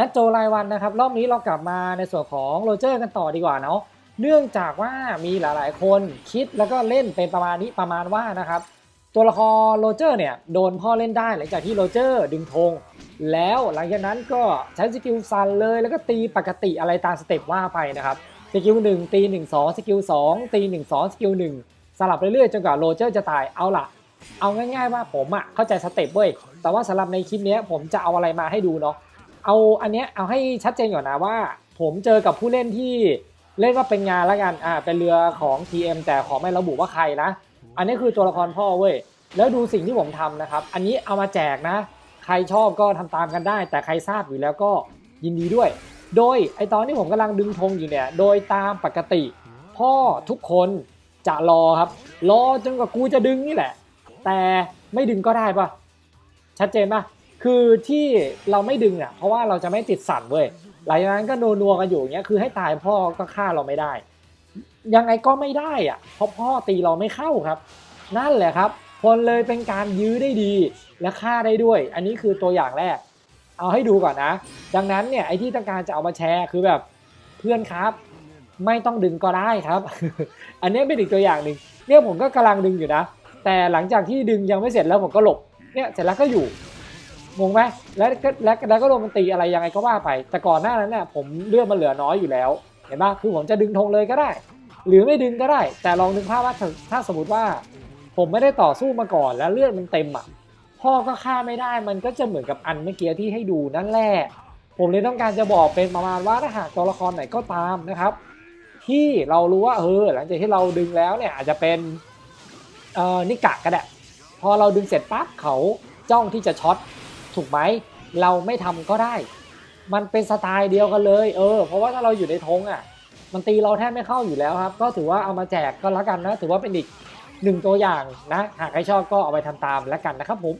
แอดโจรายวันนะครับรอบนี้เรากลับมาในส่วนของโรเจอร์กันต่อดีกว่าเนาะเนื่องจากว่ามีหลายๆ คนคิดแล้วก็เล่นเป็นประมาณนี้ประมาณว่านะครับตัวละครโรเจอร์เนี่ยโดนพ่อเล่นได้หลังจากที่โรเจอร์ดึงธงแล้วหลังจากนั้นก็ใช้สกิลซันเลยแล้วก็ตีปกติอะไรตามสเต็ปว่าไปนะครับสกิลหนึ่งตีหนึ่งสองสกิลสองตีหนึ่งสองสกิลหนึ่งสลับเรื่อยๆจนกว่าโรเจอร์จะตายเอาล่ะ เอาง่ายๆว่าผมอะเข้าใจสเต็ปเว้ยแต่ว่าสำหรับในคลิปนี้ผมจะเอาอะไรมาให้ดูเนาะ เอาอันเนี้ยเอาให้ชัดเจนก่อนนะว่า ผมเจอกับผู้เล่นที่เล่นว่าเป็นงานแล้วกันอ่าเป็นเรือของ TM แต่ขอไม่ระบุว่าใครนะ อันนี้คือตัวละครพ่อเว้ยแล้วดูสิ่งที่ผมทำนะครับ อันนี้เอามาแจกนะ ใครชอบก็ทำตามกันได้ แต่ใครทราบอยู่แล้วก็ยินดีด้วย โดยไอตอนที่ผมกำลังดึงธงอยู่เนี่ย โดยตามปกติ พ่อทุกคนจะรอครับ รอจนกว่ากูจะดึงนี่แหละ แต่ไม่ดึงก็ได้ปะชัดเจนปะ คือที่เราไม่ดึงอะเพราะว่าเราจะไม่ติดสั่นเว้ยหลังจากนั้นก็นัวๆกันอยู่อย่างเงี้ยคือให้ตายพ่อก็ฆ่าเราไม่ได้ ยังไงก็ไม่ได้อะเพราะพ่อตีเราไม่เข้าครับ นั่นแหละครับคนเลยเป็นการยื้อได้ดีและฆ่าได้ด้วย อันนี้คือตัวอย่างแรก เอาให้ดูก่อนนะ ดังนั้นเนี่ยไอ้ที่ต้องการจะเอามาแชร์คือแบบเพื่อนครับ ไม่ต้องดึงก็ได้ครับ อันนี้เป็นอีกตัวอย่างหนึ่งเนี่ยผมก็กำลังดึงอยู่นะ แต่หลังจากที่ดึงยังไม่เสร็จแล้วผมก็หลบเนี่ยเสร็จแล้วก็อยู่ งงไหมแล้วแล้วแล้วก็โดนมันตีอะไรยังไงก็ว่าไป แต่ก่อนหน้านั้นเนี่ยผมเลือดมันเหลือน้อยอยู่แล้ว เห็นปะคือผมจะดึงธงเลยก็ได้ หรือไม่ดึงก็ได้ แต่ลองนึกภาพว่าถ้าถ้าสมมติว่า ผมไม่ได้ต่อสู้มาก่อนแล้วเลือดมันเต็มอะพ่อก็ฆ่าไม่ได้มันก็จะเหมือนกับอันเมื่อกี้ที่ให้ดูนั่นแหละผมเลยต้องการจะบอกเป็นประมาณว่าถ้าหากตัวละครไหนก็ตามนะครับ ที่เรารู้ว่าเออหลังจากที่เราดึงแล้วเนี่ยอาจจะเป็นเอ่อนิกะก็ได้พอเราดึงเสร็จปั๊บเขาจ้องที่จะช็อต ถูกไหมเราไม่ทำก็ได้ มันเป็นสไตล์เดียวกันเลย เออ เพราะว่าถ้าเราอยู่ในธงอะ มันตีเราแทบไม่เข้าอยู่แล้วครับ ก็ถือว่าเอามาแจกก็แล้วกันนะ ถือว่าเป็นอีกหนึ่งตัวอย่างนะ หากใครชอบก็เอาไปทำตามแล้วกันนะครับผม